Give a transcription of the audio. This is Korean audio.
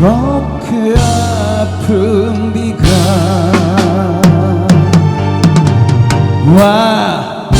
이렇게 아픈 비가 와